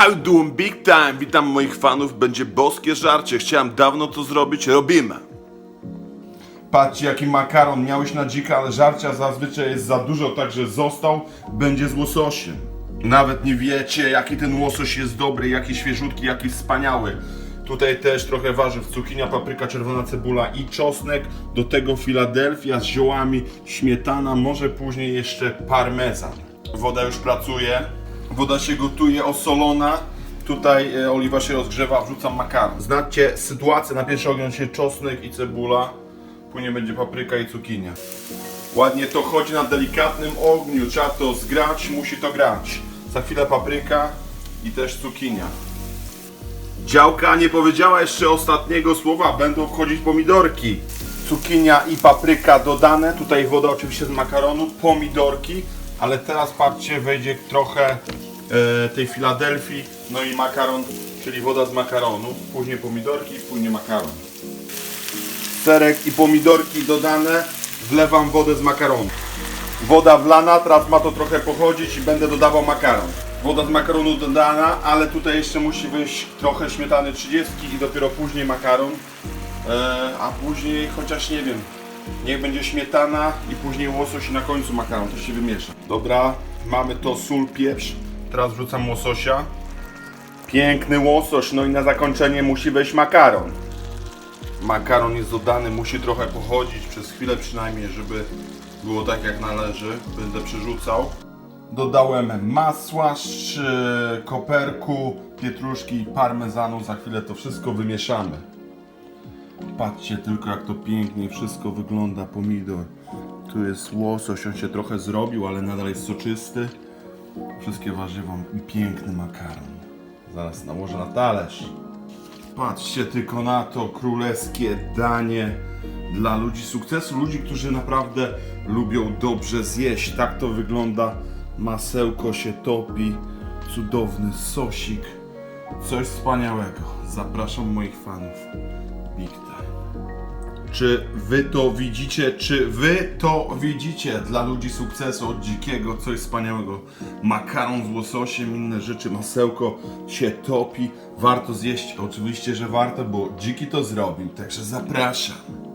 How doing big time? Witam moich fanów, będzie boskie żarcie. Chciałem dawno to zrobić, robimy. Patrzcie jaki makaron, miałeś na dzika, ale żarcia zazwyczaj jest za dużo, także został, będzie z łososiem. Nawet nie wiecie jaki ten łosoś jest dobry, jaki świeżutki, jaki wspaniały. Tutaj też trochę warzyw, cukinia, papryka, czerwona cebula i czosnek. Do tego Filadelfia z ziołami, śmietana, może później jeszcze parmezan. Woda już pracuje, woda się gotuje, osolona. Tutaj e, oliwa się rozgrzewa, wrzucam makaron. Znacie sytuację, na pierwszy ogień się czosnek i cebula, później będzie papryka i cukinia. Ładnie to chodzi na delikatnym ogniu, trzeba to zgrać, musi to grać. Za chwilę papryka i też cukinia. Działka nie powiedziała jeszcze ostatniego słowa, będą wchodzić pomidorki. Cukinia i papryka dodane, tutaj woda oczywiście z makaronu, pomidorki, ale teraz patrzcie, wejdzie trochę tej Filadelfii, no i makaron, czyli woda z makaronu, później pomidorki, później makaron. Serek i pomidorki dodane, wlewam wodę z makaronu. Woda wlana, teraz ma to trochę pochodzić i będę dodawał makaron. Woda z makaronu dodana, ale tutaj jeszcze musi wyjść trochę śmietany 30 i dopiero później makaron. E, a później, chociaż nie wiem, niech będzie śmietana i później łosoś i na końcu makaron, to się wymiesza. Dobra, mamy to sól, pieprz. Teraz wrzucam łososia. Piękny łosoś, no i na zakończenie musi wejść makaron. Makaron jest dodany, musi trochę pochodzić przez chwilę przynajmniej, żeby było tak jak należy. Będę przerzucał. Dodałem masła, koperku, pietruszki i parmezanu. Za chwilę to wszystko wymieszamy. Patrzcie tylko jak to pięknie wszystko wygląda, pomidor. Tu jest łosoś, on się trochę zrobił, ale nadal jest soczysty. Wszystkie warzywa i piękny makaron. Zaraz nałożę na talerz. Patrzcie tylko na to królewskie danie dla ludzi sukcesu, ludzi, którzy naprawdę lubią dobrze zjeść. Tak to wygląda. Masełko się topi, cudowny sosik. Coś wspaniałego. Zapraszam moich fanów. Big time. Czy wy to widzicie? Czy wy to widzicie? Dla ludzi sukcesu od dzikiego coś wspaniałego. Makaron z łososiem, inne rzeczy, masełko się topi. Warto zjeść. Oczywiście, że warto, bo dziki to zrobił. Także zapraszam.